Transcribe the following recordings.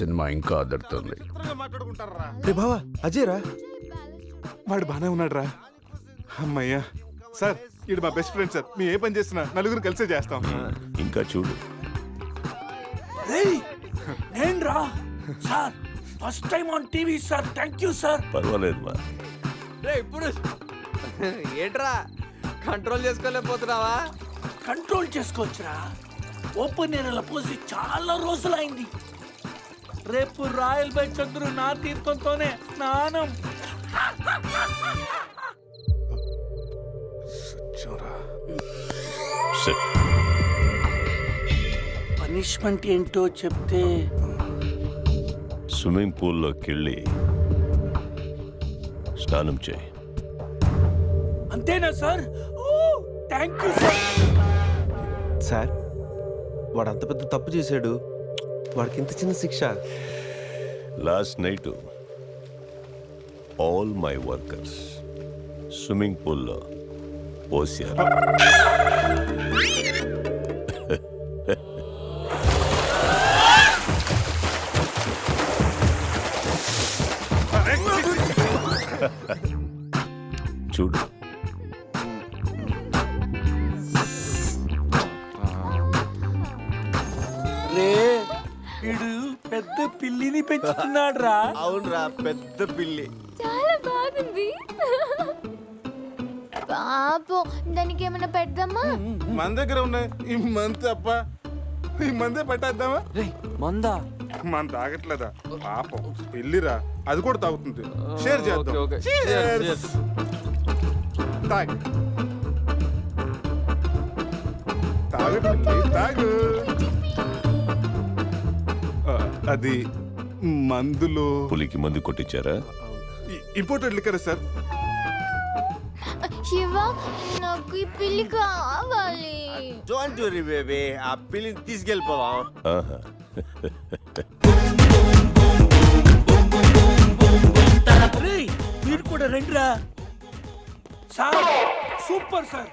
Cinema ఇంకా అదరుతుంది. రే బావా అజయ్ రా వాడు బానే ఉన్నాడు రా అమ్మయ్యా. సార్ ఇది మా బెస్ట్ ఫ్రెండ్ సార్. మీ ఏ పని చేస్తున్నా నలుగురు కలిసే చేస్తాం. ఇంకా చూడు. నేను రా sir first time on TV sir. Thank you sir. పర్వాలేదు మా రే ఇప్పుడు ఏంట్రా? కంట్రోల్ చేసుకోలేకపోతున్నావా? కంట్రోల్ చేసుకోవచ్చురా. ఓపెన్ ఏరియాలో పోసి చాలా రోజులైంది. రేపు రాయల్ బై చంద్రు నా తీర్థంతోనే స్నానం. పనిష్మెంట్ ఏంటో చెప్తే స్విమ్మింగ్ పూల్లోకి వెళ్ళి స్నానం చేయి. అంతేనా సార్? ఓ థ్యాంక్ యూ సార్. సార్ వాడు అంత పెద్ద తప్పు చేశాడు. వాడికి ఇంత చిన్న శిక్ష? Last night all my workers swimming పూల్లో పోసారు వీడు పెద్ద పిల్లిని పెంచుతున్నాడు రా అవునరా పెద్ద పిల్లి. చాలా బాగుంది. పాపం దానికి ఏమైనా పెడదామా? మన దగ్గర ఉన్నాయి ఈ మంత్ అప్ప ఈ మందే పెట్టేద్దామా? మందా? మన తాగట్లేదా? పాపం పెళ్ళిరా అది కూడా తాగుతుంది. షేర్ చేద్దాం. Cheers. Cheers, తాగు. తాగు పిల్లి, తాగు. ఆ, అది మందులు. పులికి మందు కొట్టించారా? Imported liquor sir? శివ నాకు ఈ పిల్లి కావాలి. డోంట్ వరీ బేబీ ఆ పిల్లిని తీసుకెళ్ళిపోవా? ఆహా. మీరు కూడా రండిరా. Sir super sir.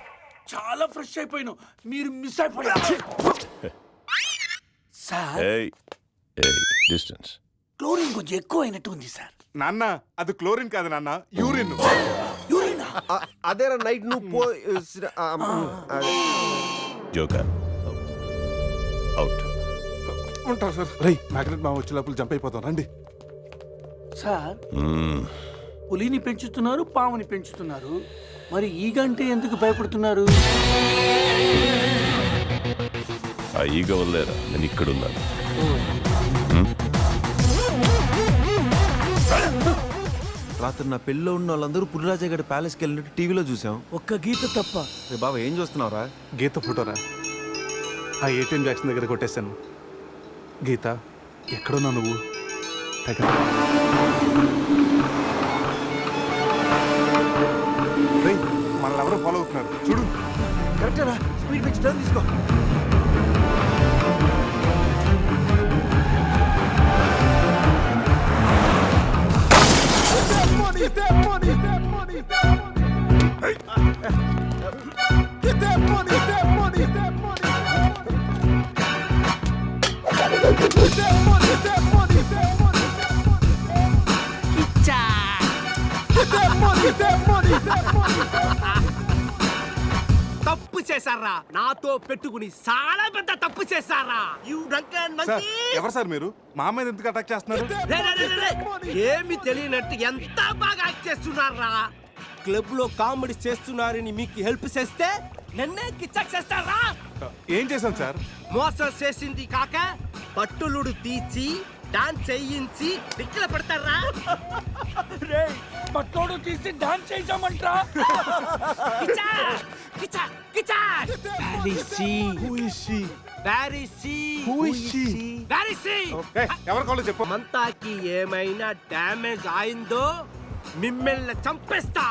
చాలా ఫ్రెష్ అయిపోయాను. మీరు మిస్ అయిపోయారు. సార్ డిస్టెన్స్ క్లోరిన్ కొంచెం ఎక్కువ అయినట్టు ఉంది సార్. నాన్న అది క్లోరిన్ కాదు నాన్న యూరిన్. యూరినా? అదేరా నైట్ నువ్వు పో జోకర్ అవుట్. ఉంటాం సార్. రై మ్యాగ్నెట్ మా వచ్చే లోపల జంప్ అయిపోతాం రండి. సార్ పులిని పెంచుతున్నారు పాముని పెంచుతున్నారు. మరి ఈ గంటే ఎందుకు భయపడుతున్నారు? ఆ ఈగ వల్లేరా? నేను ఇక్కడున్నాను. రాత్రి నా పెళ్ళిలో ఉన్న వాళ్ళందరూ పులిరాజా గడి ప్యాలెస్కి వెళ్ళినట్టు టీవీలో చూసాం ఒక్క గీత తప్ప. రే బాబా ఏం చూస్తున్నావురా? గీత ఫోటోరా? ఆ ఏటీఎం జాక్సన్ దగ్గర కొట్టేశాను. గీత ఎక్కడున్నా నువ్వు? మనల్ని ఎవరో ఫాలో అవుతున్నారు. చూడు. కరెక్టేరా స్పీడ్ పెంచి టర్న్ తీసుకో. చేశారా? నాతో పెట్టుకుని చాలా పెద్ద తప్పు చేశారా? యు డ్రంకన్ సార్ ఎవరు సార్ మీరు? మా మీద ఎందుకు అటాక్ చేస్తున్నారు? ఏమి తెలియనట్టు ఎంత బాగా యాక్ట్ చేస్తున్నారా? క్లబ్లో కామెడీ చేస్తున్నారని మీకు హెల్ప్ చేస్తే నన్నే కిచ్చక్ చేస్తారా? ఏం చేశాను సార్? మోసం చేసింది కాక పట్టులుడు తీసి డాన్స్ చేయించి దిక్కుల పెడతారా? రే పట్టోడు తీసి డాన్స్ ఏయ్, ఎవరి కాల్లో చెప్పు. మంతాకి ఏమైనా డ్యామేజ్ అయిందో మిమ్మల్ని చంపేస్తా.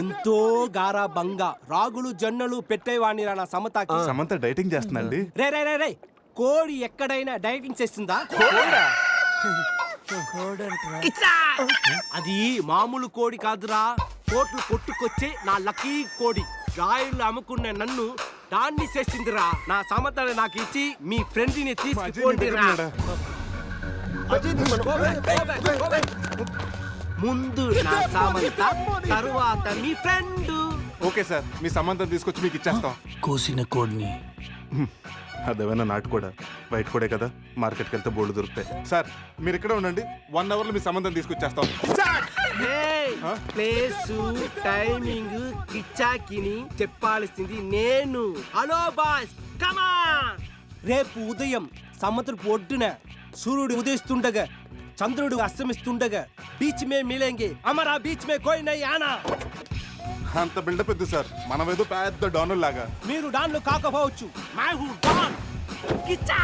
ఎంతో గారాబంగా రాగులు జొన్నలు పెట్టేవాణిరా నా సమతాకి. సమంత డైటింగ్ చేస్తుందండి రే రే రే రే కోడి ఎక్కడైనా డైటింగ్ చేస్తుందా? అది మామూలు కోడి కాదురా. కోట్లు కొట్టుకొచ్చే నా లక్కీ కోడి. గాయలు అమ్ముకున్న నన్ను దాన్ని చేసిందిరా. నా సమతని నాకు ఇచ్చి మీ ఫ్రెండ్ని? ముందు నా సమంత తరువాత మీ ఫ్రెండ్. ఓకే సార్ మీ సంబంధం తీసుకొచ్చి మీకు ఇచ్చేస్తాం. కోసిన కోడిని. అదేమైనా నాటు కూడా బయట కూడా కదా మార్కెట్కి వెళ్తే బోర్డు దొరుకుతాయి. సార్ మీరు ఇక్కడే ఉండండి. వన్ అవర్లో మీ సంబంధం తీసుకొచ్చేస్తాం? ప్లేస్ టైమింగ్ కిచ్చాకిని చెప్పాల్సింది నేను. హలో బాస్ కమా రేపు ఉదయం సముద్రపు ఒడ్డున సూర్యుడు ఉదయిస్తుండగా చంద్రుడు అస్తమిస్తుండగా బీచ్ మే మిలేంగే అమరా బీచ్ మే కోయి నై ఆనా అంత బిల్డప్ ఎద్దు సార్. మనం ఏదో పెద్ద డోనర్ లాగా. మీరు డాన్లు కాకపోవచ్చు. My who don Kichcha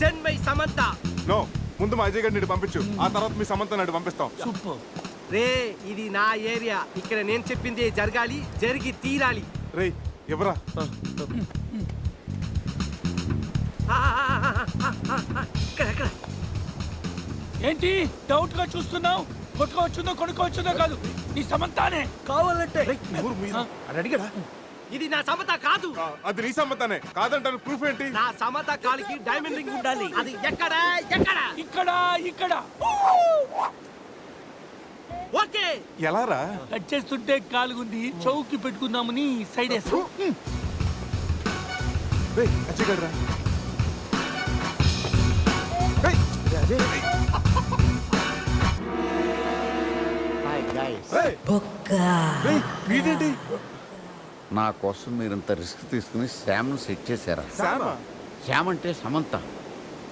send my Samantha no ముందు మా అజయ్ గారిని ఇటు పంపించు. ఆ తర్వాత మీ సంబంధం నాటి పంపిస్తాం. సూపర్. రే ఇది నా ఏరియా. ఇక్కడ నేను చెప్పింది జరగాలి జరిగి తీరాలి. రేయ్ ఎవరా? ఇక్కడ ఇక్కడ. ఏంటి? డౌట్గా చూస్తున్నావు? కొట్టుకోవచ్చుందో కొనుక్కోవచ్చుందో కాదు. నీ సమంతానే. కావాలంటే. అడిగాడా ఇది నా సమత కాదు. అది నీ సంబంధానే కాదంటాను ప్రూఫ్ ఏంటి? నా సమత కాలికి డైమండ్ రింగ్ ఉండాలి. అది ఎక్కడ ఎక్కడ? ఇక్కడ ఇక్కడ. ఓకే. ఎలా రా కట్ చేస్తుంటే కాలుగుంది. చౌకి పెట్టుకుందామని సైడ్ వేస్తా. రేయ్ అజయ్ గారు రా రేయ్, రేయ్, వీడేంటి నా కోసం మీరు ఇంత రిస్క్ తీసుకుని శ్యామ్ను సెట్ చేశారా? శ్యామ్? అంటే సమంత.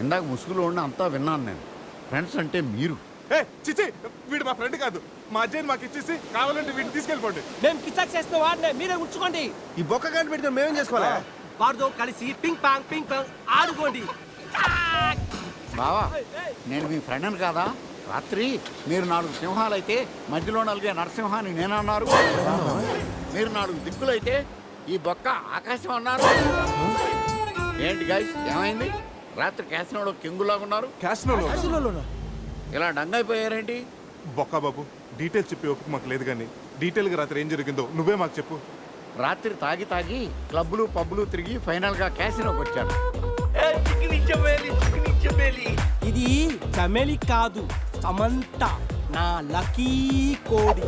ఇందాక ముసుగులో ఉండి అంతా విన్నాను నేను. ఫ్రెండ్స్ అంటే మీరు. ఏ చిచి వీడు మా ఫ్రెండ్ కాదు. మా అజయ్ని మాకు ఇచ్చేసి కావాలంటే వీడిని తీసుకెళ్ళిపోండి. మేము కిచ్చాక్ చేసిన వాడినే మీరే ఉంచుకోండి. ఈ బొక్క గంట పెట్టుకుని మేమేం చేసుకోవాలా? వారితో కలిసి పింగ్ పాంగ్ పింగ్ పాంగ్ ఆడుకోండి. బావా నేను మీ ఫ్రెండ్ని కాదా? రాత్రి మీరు నాలుగు సింహాలైతే మధ్యలో నలిగే నరసింహాన్ని నేనన్నారు. మీరు నాలుగు దిక్కులైతే ఈ బొక్క ఆకాశం అన్నారు. ఏంటి గాయస్ ఏమైంది? రాత్రి క్యాసినోలో కింగులాగా ఉన్నారు. క్యాష్లో ఇలా డంగైపోయారేంటి? బొక్క బాబు డీటెయిల్స్ చెప్పి ఓపిక మాకు లేదు కానీ డీటెయిల్గా రాత్రి ఏం జరిగిందో నువ్వే మాకు చెప్పు. రాత్రి తాగి తాగి క్లబ్లు పబ్లు తిరిగి ఫైనల్గా క్యాసినోకి వచ్చాడు ఇది చమేలి కాదు సమంత. నా లకీ కోడి.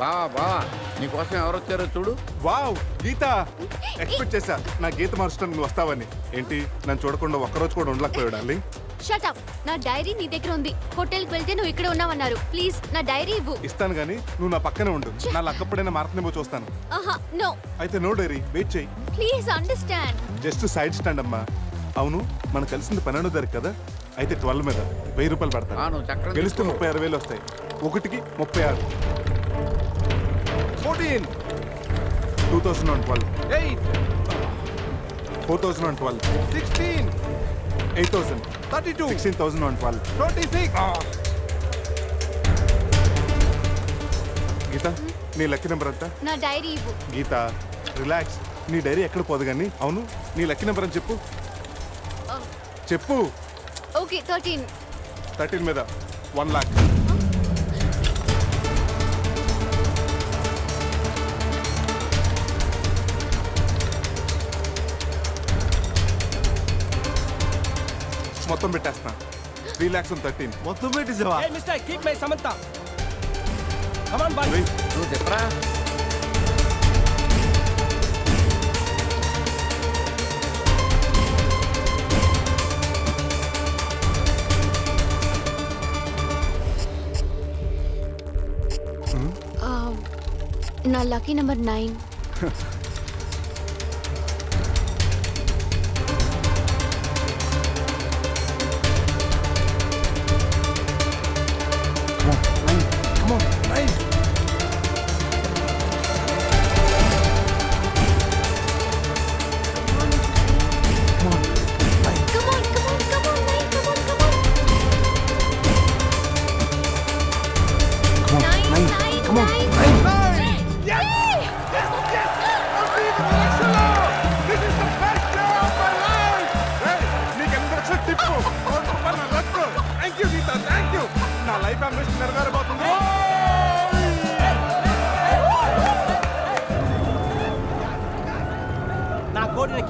బావా బావా నీకోసం ఎవరు వచ్చారో చూడు. వావ్ గీత. ఎక్స్పెక్ట్ చేశా. నా గీత మార్చడానికి నువ్వు వస్తావని. ఏంటి? నన్ను చూడకుండా ఒక్కరోజు కూడా ఉండలేకపోయాడు డార్లింగ్. షట్ అప్ నా డైరీ నీ దగ్గర ఉంది. హోటల్కి వెళ్తే నువ్వు ఇక్కడ ఉన్నావన్నారు. ప్లీజ్ నా డైరీ ఇవ్వు. ఇస్తాను కానీ నువ్వు నా పక్కనే ఉండు. నా లక్కప్పుడైనా మారుతుందేమో చూస్తాను. ఆహా నో అయితే నో డైరీ వెయిట్ చేయి. Please understand just side stand అమ్మా. అవును మనం కలిసింది పన్నెండో తారీఖు కదా? అయితే ట్వెల్వ్ మీద వెయ్యి రూపాయలు పడతాను. గెలిస్తే. ముప్పై ఆరు వేలు వస్తాయి. ఒకటికి ముప్పై ఆరు. Fourteen. Two thousand and twelve. Eight. Four thousand and twelve. Sixteen. Eight thousand. Thirty two. Sixteen thousand and twelve. Twenty six. Geetha నీ లక్కీ నెంబర్ ఎంత? నా డైరీ ఇవ్వు. గీత రిలాక్స్. నీ డైరీ ఎక్కడ పోదు కానీ? అవును నీ లక్కీ నెంబర్ అని చెప్పు. చెప్పు. Okay thirteen. థర్టీన్ మీద వన్ లాక్. మొత్తం పెట్టేస్తున్నా. త్రీ ల్యాక్స్ థర్టీన్ మొత్తం పెట్టేసావా? ఏ mister keep my Samantha come on boy నువ్వు చెప్పరా? నా లక్కీ నెంబర్ నైన్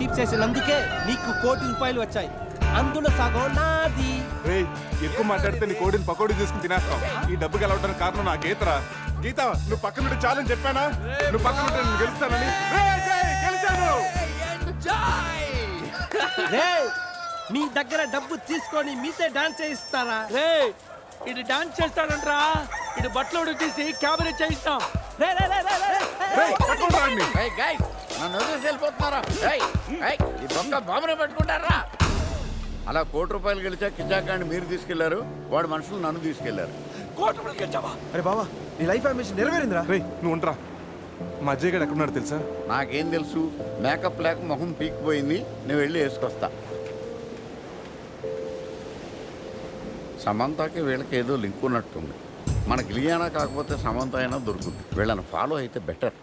కీప్ చేసినందుకే నీకు కోటి రూపాయలు వచ్చాయి. అందులో సగం నాది. రేయ్ ఎక్కువ మాట్లాడితే నీ కోడిని పకోడీ తీసుకుని తినేస్తాం. ఈ డబ్బు గెలవడానికి కారణం నా గీతరా గీత నువ్వు పక్కన నుండి చాలని చెప్పానా? నువ్వు పక్కన ఉంటే నేను గెలుస్తానని. గెలిచాను! మీ దగ్గర డబ్బు తీసుకొని మీతే డాన్స్ చేయిస్తారా? రే ఇది డాన్స్ చేస్తాడంట్రా. ఇది బట్టలు తీసి క్యాబరే చేయిస్తాం. రే రే రే రే, రే, రే. నన్ను వదిలేసి వెళ్ళిపోతున్నారా? ఏయ్ ఏయ్ ఈ బొక్క బాబునే పట్టుకుంటారా? అలా కోటి రూపాయలు గెలిచా కిచాకాండి మీరు తీసుకెళ్ళారు వాడు మనుషులు నన్ను తీసుకెళ్ళారు. కోటి రూపాయలు గెలిచావా? అరే బావా నీ లైఫ్ అంబిషన్ నెరవేరిందిరా. రేయ్ నువ్వు ఉండరా. మా అజయ్ గడు ఎక్కడున్నాడు తెలుసా? నాకేం తెలుసు మేకప్ లేక మొహం పీకిపోయింది నేను వెళ్ళి వేసుకొస్తా. సమంతకి వీళ్ళకి ఏదో లింక్ ఉన్నట్టుంది. మనకి లియానా కాకపోతే సమంత అయినా దొరుకుతుంది. వీళ్ళని ఫాలో అయితే బెటర్